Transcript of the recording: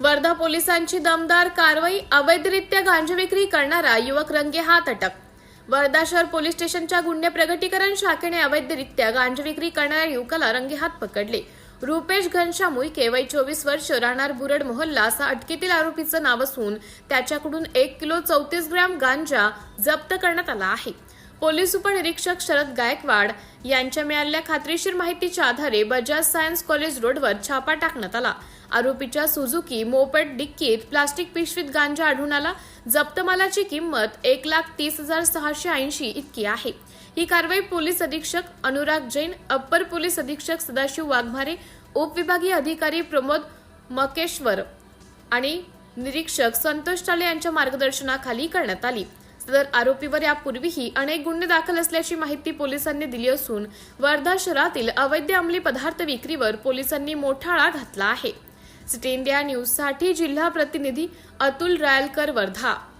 वर्धा पोलिसांची दमदार कारवाई अवैधरित्या गांजा विक्री करणारा युवक रंगे हात अटक. वर्धा शहर पोलीस स्टेशनच्या गुन्हे प्रगटीकरण शाखेने अवैधरित्या गांजा विक्री करणाऱ्या युवकाला रंगेहात पकडले. रुपेश घनश्याम उईके वय चोवीस वर्ष राहणार बुरड मोहल्ला असा अटकेतील आरोपीचं नाव असून त्याच्याकडून एक किलो चौतीस ग्रॅम गांजा जप्त करण्यात आला आहे. पोलीस उपनिरीक्षक शरद गायकवाड यांच्या मिळालेल्या खात्रीशीर माहितीच्या आधारे बजाज सायन्स कॉलेज रोडवर छापा टाकण्यात आला. आरोपीच्या सुझुकी मोपेट डिक्कीत प्लास्टिक पिशवीत गांजा आढळून आला. जप्त मालाची किंमत एक लाख तीस हजार सहाशे ऐंशी इतकी आहे. ही कारवाई पोलीस अधीक्षक अनुराग जैन अप्पर पोलीस अधीक्षक सदाशिव वाघमारे उपविभागीय अधिकारी प्रमोद मकेश्वर आणि निरीक्षक संतोष टाले यांच्या मार्गदर्शनाखाली करण्यात आली. सदर आरोपीवर यापूर्वीही अनेक गुन्हे दाखल असल्याची माहिती पोलिसांनी दिली असून वर्धा शहरातील अवैध अंमली पदार्थ विक्रीवर पोलिसांनी मोठा आळा घातला आहे. सिटी इंडिया न्यूजसाठी जिल्हा प्रतिनिधी अतुल रायलकर वर्धा.